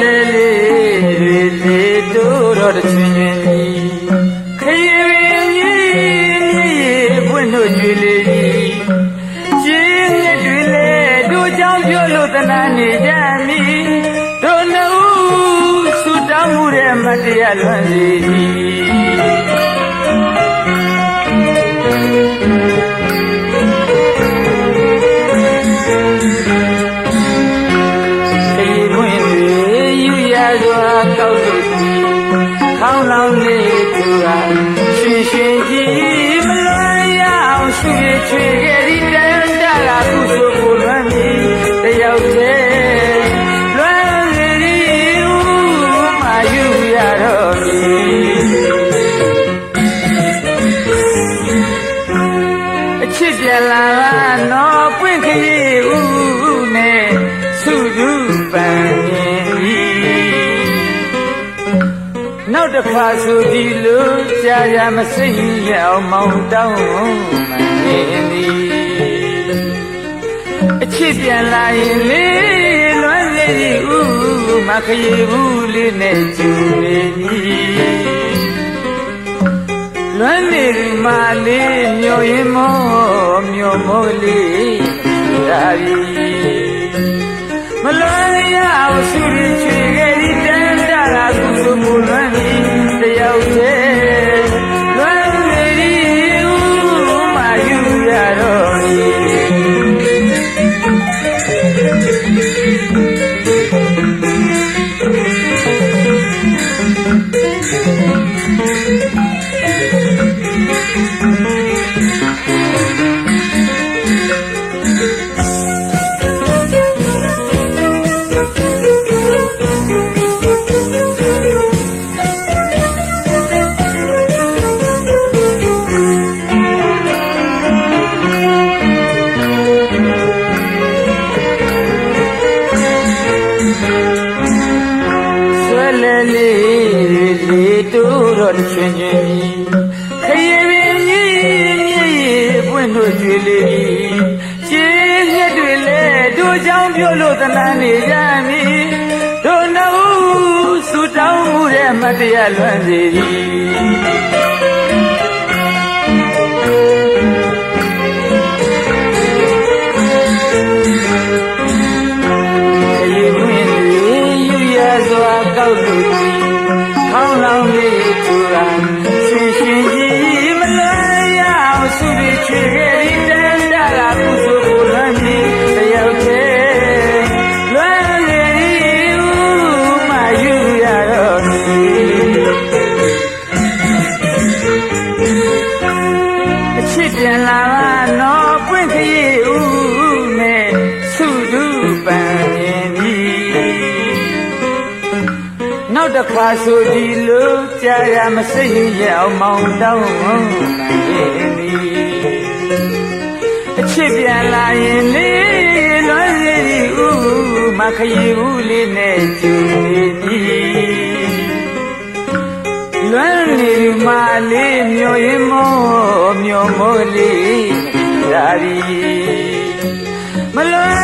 လေးတို့တော့တစ်ချွင်ချွင်ကြီးခရီးပင်ကြီးပွင့်တို့ကျွေလေးကြီးကျင်းမြစ်တွေလေတို့ကြောင့်ပြောလို့တနာနေကြမည်တို့နှုတ်ဆူတောင်းမှုတဲ့မတရားလွန်စီသည် ခေါင်းလောင်းလေးသူဟာရှင်ရှင်ကြီးမလွန်ရအောင်ရွှေချွေခဲ့ဒီတန်တရာကုသိုလ်ကိုလွမ်းပြီတယောက်တည်းလွမ်းစီဒီဦးမာယူရတော့ပြီအချစ်ပြန်လာလားနော်ပွင့်ခရီး တစ်ခါဆိုဒီလိုကြာရမစိတ်ရအောင်မောင်းတောင်းမှန်နေသည်အချစ်ပြန်လာရင်လေလွမ်းလေဦးမခရီးဘူးလေးနဲ့ကျူနေသည်လွမ်းနေဒီမာလေးမျောရင်မောမျောမောလေးဒါရီမလွမ်းရအောင် လဲလေးလေးတို့တော့ချွင်ချင်ခရီးပင်ကြီးကြီးပွင့်တို့ကျွေလေးရှင်းရက်တွေလဲတို့ကြောင့်ပြောလို့သနာနေကြမည်တို့နှုတ်ဆူတောင်းမှုတဲ့မတရားလွမ်းစေသည် တစ်ခါဆိုဒီလိုကြာရမစိတ်ရအောင်မောင်းတောင်းနိုင်ရင်ဒီအချစ်ပြန်လာရင်လေလွမ်းစီဦးမခရီးဦးလေးနဲ့ကျူနေသည်လွမ်းနေဒီမာလေးမျောရင်မောမျောမောလေးဒါရီမလွန်ရအောင်ဆုရချွေခဲ့